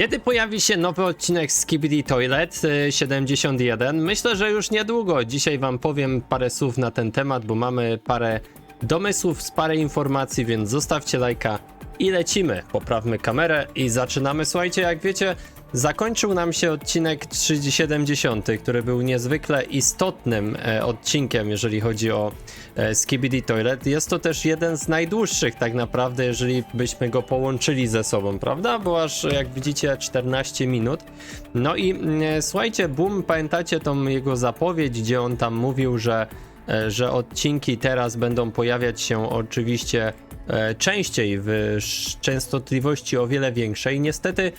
Kiedy pojawi się nowy odcinek z Skibidi Toilet y, 71? Myślę, że już niedługo. Dzisiaj wam powiem parę słów na ten temat, bo mamy parę domysłów z parę informacji, więc zostawcie lajka i lecimy. Poprawmy kamerę i zaczynamy. Słuchajcie, jak wiecie, zakończył nam się odcinek 370, który był niezwykle istotnym e, odcinkiem, jeżeli chodzi o e, Skibidi Toilet. Jest to też jeden z najdłuższych tak naprawdę, jeżeli byśmy go połączyli ze sobą, prawda? Bo aż jak widzicie 14 minut. No i mm, słuchajcie, Boom, pamiętacie tą jego zapowiedź, gdzie on tam mówił, że e, że odcinki teraz będą pojawiać się oczywiście e, częściej w częstotliwości o wiele większej. Niestety,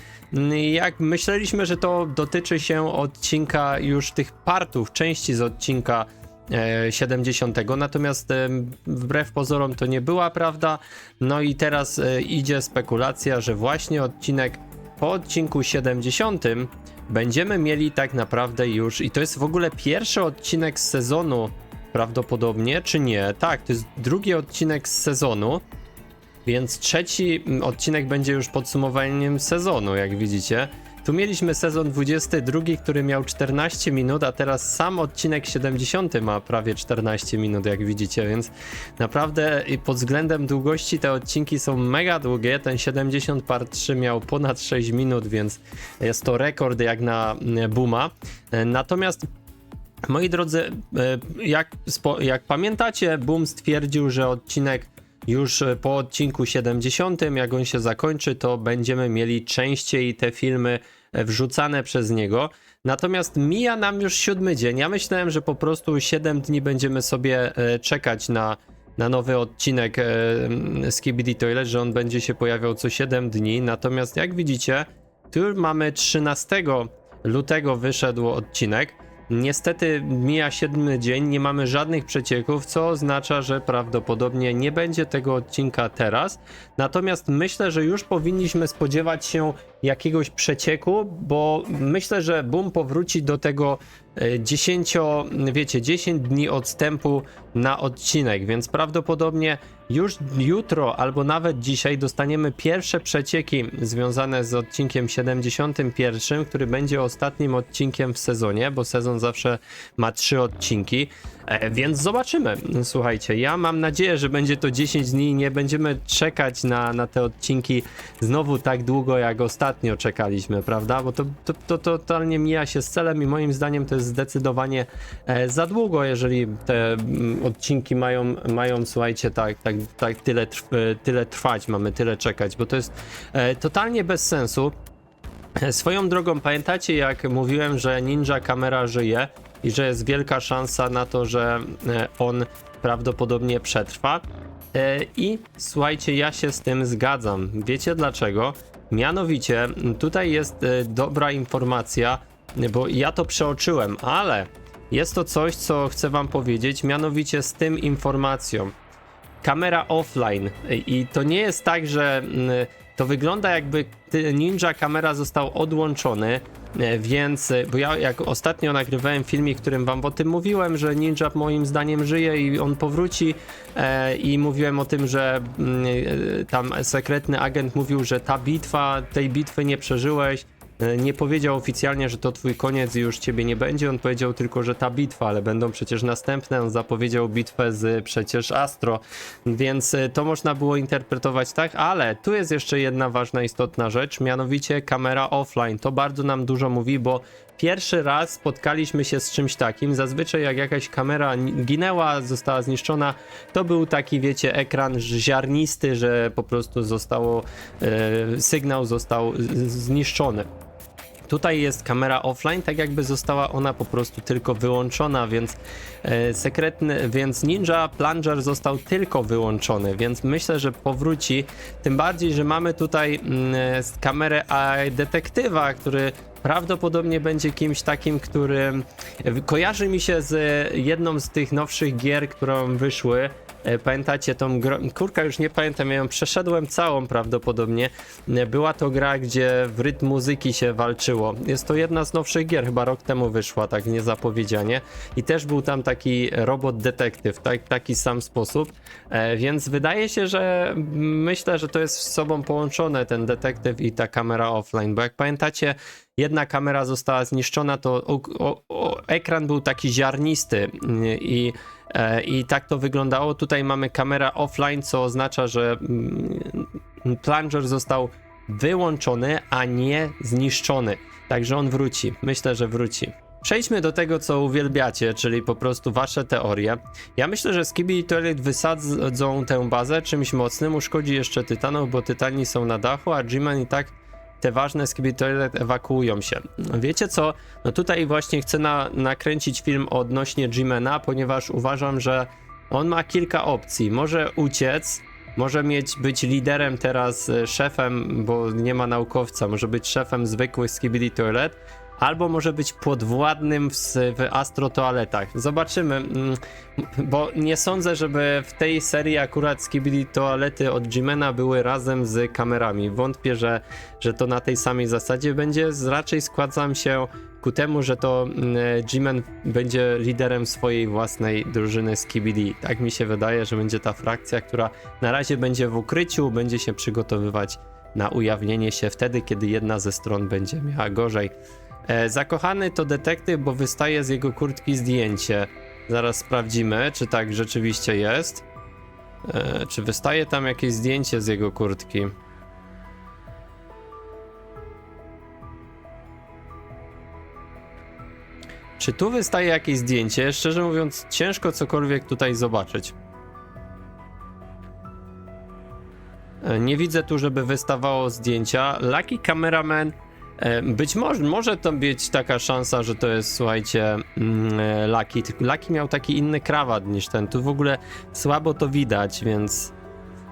jak myśleliśmy, że to dotyczy się odcinka już tych partów, części z odcinka e, 70. Natomiast e, wbrew pozorom to nie była prawda. No i teraz e, idzie spekulacja, że właśnie odcinek po odcinku 70 będziemy mieli tak naprawdę już, i to jest w ogóle pierwszy odcinek z sezonu prawdopodobnie, czy nie? Tak, to jest drugi odcinek z sezonu, więc trzeci mm, odcinek będzie już podsumowaniem sezonu, jak widzicie. Tu mieliśmy sezon 22, który miał 14 minut, a teraz sam odcinek 70 ma prawie 14 minut, jak widzicie, więc naprawdę pod względem długości te odcinki są mega długie. Ten 70 part 3 miał ponad 6 minut, więc jest to rekord jak na mm, Booma. E, Natomiast Moi drodzy, e, jak, jak pamiętacie, Boom stwierdził, że odcinek już e, po odcinku 70, jak on się zakończy, to będziemy mieli częściej te filmy e, wrzucane przez niego. Natomiast mija nam już siódmy dzień. Ja myślałem, że po prostu 7 dni będziemy sobie czekać na, na nowy odcinek e, Skibidi Toilet, że on będzie się pojawiał co 7 dni. Natomiast jak widzicie, tu mamy 13 lutego wyszedł odcinek. Niestety mija siódmy dzień, nie mamy żadnych przecieków, co oznacza, że prawdopodobnie nie będzie tego odcinka teraz. Natomiast myślę, że już powinniśmy spodziewać się jakiegoś przecieku, bo myślę, że Boom powróci do tego e, 10, wiecie, 10 dni odstępu na odcinek, więc prawdopodobnie już jutro albo nawet dzisiaj dostaniemy pierwsze przecieki związane z odcinkiem 71, który będzie ostatnim odcinkiem w sezonie, bo sezon zawsze ma trzy odcinki. E, Więc zobaczymy. Słuchajcie, ja mam nadzieję, że będzie to 10 dni i nie będziemy czekać na, na te odcinki znowu tak długo, jak ostatnio czekaliśmy, prawda? Bo to, to, to totalnie mija się z celem i moim zdaniem to jest zdecydowanie e, za długo, jeżeli te mm, odcinki mają, mają słuchajcie, tak, tak, tak tyle, e, tyle trwać, mamy tyle czekać, bo to jest e, totalnie bez sensu. Swoją drogą, pamiętacie jak mówiłem, że Ninja Kamera żyje i że jest wielka szansa na to, że on prawdopodobnie przetrwa? I słuchajcie, ja się z tym zgadzam. Wiecie dlaczego? Mianowicie, tutaj jest e, dobra informacja, bo ja to przeoczyłem, ale jest to coś, co chcę wam powiedzieć, mianowicie z tym informacją kamera offline. I to nie jest tak, że mm, to wygląda jakby Ninja kamera został odłączony, e, więc, e, bo ja jak ostatnio nagrywałem filmik, w którym wam o tym mówiłem, że Ninja moim zdaniem żyje i on powróci e, i mówiłem o tym, że mm, e, tam sekretny agent mówił, że ta bitwa, tej bitwy nie przeżyłeś, nie powiedział oficjalnie, że to twój koniec i już ciebie nie będzie, on powiedział tylko, że ta bitwa, ale będą przecież następne, on zapowiedział bitwę z przecież Astro, więc e, to można było interpretować tak, ale tu jest jeszcze jedna ważna, istotna rzecz, mianowicie kamera offline, to bardzo nam dużo mówi, bo pierwszy raz spotkaliśmy się z czymś takim, zazwyczaj jak jakaś kamera ginęła, została zniszczona, to był taki, wiecie, ekran ziarnisty, że po prostu zostało, e, sygnał został zniszczony. Tutaj jest kamera offline, tak jakby została ona po prostu tylko wyłączona, więc e, sekretny, więc Ninja Plunger został tylko wyłączony, więc myślę, że powróci. Tym bardziej, że mamy tutaj mm, kamerę detektywa, który prawdopodobnie będzie kimś takim, który kojarzy mi się z jedną z tych nowszych gier, którą wyszły. E, Pamiętacie tą grę? Kurka, już nie pamiętam, ja ją przeszedłem całą prawdopodobnie. E, Była to gra, gdzie w rytm muzyki się walczyło. Jest to jedna z nowszych gier, chyba rok temu wyszła, tak niezapowiedzianie. I też był tam taki robot detektyw, tak, taki sam sposób. E, Więc wydaje się, że myślę, że to jest z sobą połączone, ten detektyw i ta kamera offline, bo jak pamiętacie, jedna kamera została zniszczona, to o, o, o, ekran był taki ziarnisty mm, i, i tak to wyglądało. Tutaj mamy kamera offline, co oznacza, że mm, plunger został wyłączony, a nie zniszczony. Także on wróci. Myślę, że wróci. Przejdźmy do tego, co uwielbiacie, czyli po prostu wasze teorie. Ja myślę, że Skibidi Toilet wysadzą tę bazę czymś mocnym, uszkodzi jeszcze Tytanów, bo Tytani są na dachu, a G-Man i tak te ważne Skibidi Toilet ewakuują się. Wiecie co? No tutaj właśnie chcę na, nakręcić film odnośnie G-Mana, ponieważ uważam, że on ma kilka opcji. Może uciec, może mieć być liderem teraz, e, szefem, bo nie ma naukowca, może być szefem zwykłych Skibidi Toilet, albo może być podwładnym w, w astrotoaletach. Zobaczymy, mm, bo nie sądzę, żeby w tej serii akurat Skibidi Toalety od Jimena były razem z kamerami. Wątpię, że, że to na tej samej zasadzie będzie. Z- Raczej składam się ku temu, że to mm, Jimen będzie liderem swojej własnej drużyny Skibidi. Tak mi się wydaje, że będzie ta frakcja, która na razie będzie w ukryciu, będzie się przygotowywać na ujawnienie się wtedy, kiedy jedna ze stron będzie miała gorzej. E, zakochany to detektyw, bo wystaje z jego kurtki zdjęcie. Zaraz sprawdzimy, czy tak rzeczywiście jest. E, czy wystaje tam jakieś zdjęcie z jego kurtki? Czy tu wystaje jakieś zdjęcie? Szczerze mówiąc, ciężko cokolwiek tutaj zobaczyć. E, Nie widzę tu, żeby wystawało zdjęcia. Lucky Cameraman. E, Być może, może to być taka szansa, że to jest, słuchajcie, mm, e, Lucky. Tylko Lucky miał taki inny krawat niż ten. Tu w ogóle słabo to widać, więc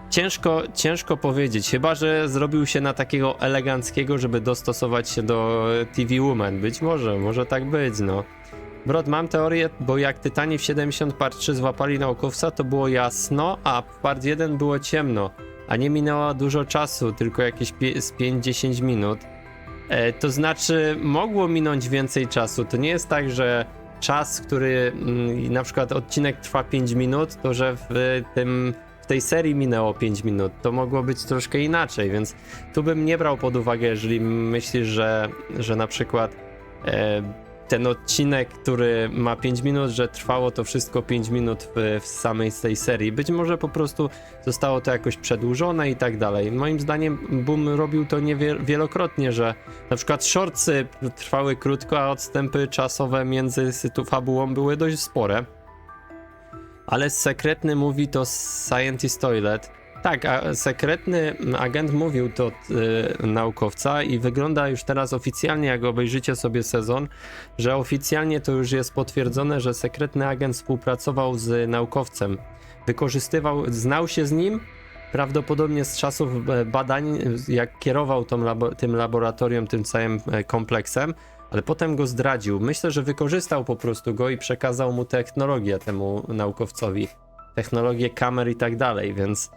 ciężko, ciężko powiedzieć. Chyba, że zrobił się na takiego eleganckiego, żeby dostosować się do TV Woman. Być może, może tak być, no. Brod, mam teorię, bo jak Tytani w 70 part 3 złapali naukowca, to było jasno, a w part 1 było ciemno. A nie minęło dużo czasu, tylko jakieś z 5-10 minut. E, to znaczy, mogło minąć więcej czasu. To nie jest tak, że czas, który mm, na przykład odcinek trwa 5 minut, to że w tym w tej serii minęło 5 minut. To mogło być troszkę inaczej, więc tu bym nie brał pod uwagę, jeżeli myślisz, że, że na przykład e, ten odcinek, który ma 5 minut, że trwało to wszystko 5 minut w, w samej tej serii. Być może po prostu zostało to jakoś przedłużone i tak dalej. Moim zdaniem Boom robił to niewiel- wielokrotnie, że na przykład shortsy trwały krótko, a odstępy czasowe między fabułą były dość spore. Ale sekretny mówi to Scientist Toilet. Tak, a sekretny agent mówił to y, naukowca i wygląda już teraz oficjalnie, jak obejrzycie sobie sezon, że oficjalnie to już jest potwierdzone, że sekretny agent współpracował z naukowcem. Wykorzystywał, znał się z nim, prawdopodobnie z czasów e, badań, jak kierował labo, tym laboratorium, tym całym e, kompleksem, ale potem go zdradził. Myślę, że wykorzystał po prostu go i przekazał mu technologię temu naukowcowi. Technologię kamer i tak dalej, więc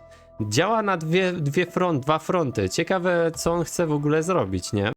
działa na dwie, dwie front, dwa fronty. Ciekawe, co on chce w ogóle zrobić, nie?